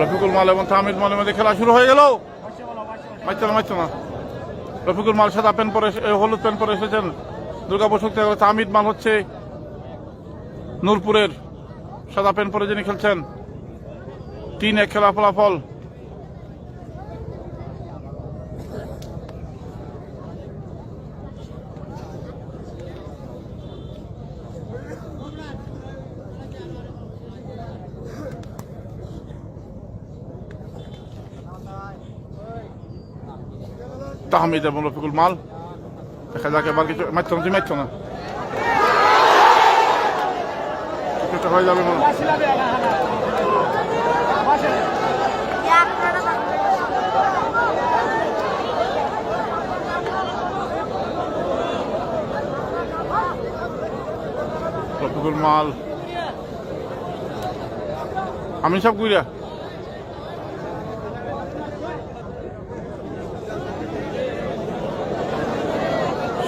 রফিকুল মাল এবং তামিদ মালের মধ্যে খেলা শুরু হয়ে গেল। মারছে না মারছে না রফিকুল মাল সাদা প্যান্ট পরে হলুদ প্যান্ট পরে এসেছেন। দুর্গাপুর বসু। তামিদ মাল হচ্ছে নূরপুরের সাদা প্যান্ট পরে যিনি খেলছেন। তিন এক খেলা ফলাফল। তাহমিদ এবং রফিকুল মাল দেখা যাক এবার কিছু মারছ না তুই মারছ না কিছুটা হয়ে যাবে মনে। রফিকুল মাল আমি সব গুইরা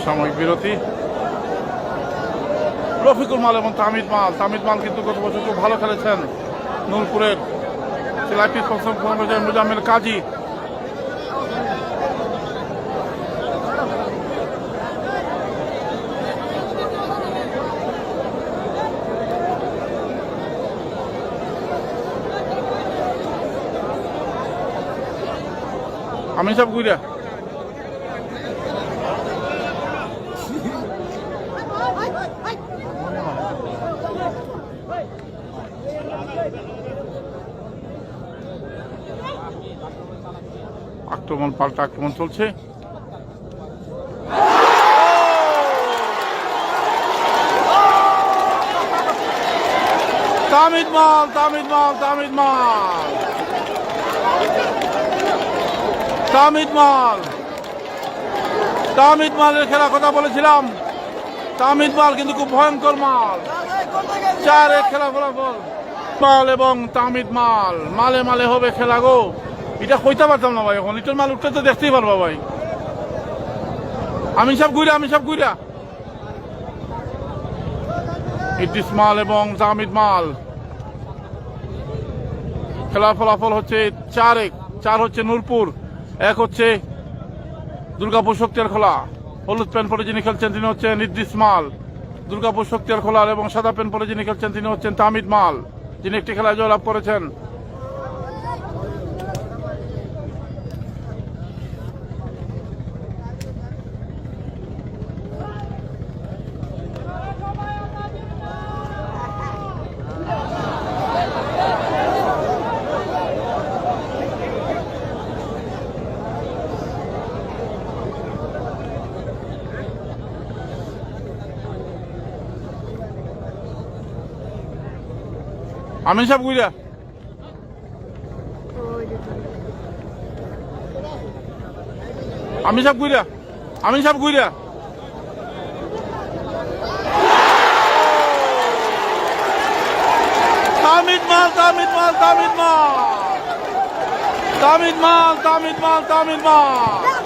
সাময়িক বিরতি। রফিকুল মাল এবং তামিদ মাল। তামিদ মাল কিন্তু গত বছর খুব ভালো খেলেছেন নূরপুরের সিলাইপি মুজাম্মেল কাজী। আমি সব গুইরা আক্রমণ, পাল্টা আক্রমণ চলছে। তামিদ মাল তামিদ মাল তামিদ মাল। তামিদ মাল। তামিদ মালের খেলা কথা বলেছিলাম। তামিদ মাল কিন্তু খুব ভয়ঙ্কর মাল। চার খেলা ফলাফল। মাল এবং তামিদ মাল। মালে মালে হবে খেলা গো। এটা কইতে পারতাম না ভাই এখন। লিটল মাল উঠতে তো দেখতেই পারবা ভাই। আমি সব ঘুরা, আমি সব ঘুরা। ইদ্রিস মাল এবং জামিদ মাল। খেলার ফলাফল হচ্ছে চার এক। চার হচ্ছে নূরপুর। এক হচ্ছে দুর্গাপুর শক্তির খোলা। হলুদ প্যান্ট পরে যিনি খেলছেন তিনি হচ্ছেন ইদ্রিস মাল। দুর্গাপুর শক্তিয়ার খোলার এবং সাদা প্যান্ট পরে যিনি খেলছেন তিনি হচ্ছেন তামিদ মাল। যিনি একটি খেলায় জয়লাভ করেছেন। আমি সব গুইরা আমি সব গুইরা আমি সব গুইরা তামিদ মাল তামিদ মাল তামিদ মাল। তামিদ মাল তামিদ মাল তামিদ মাল।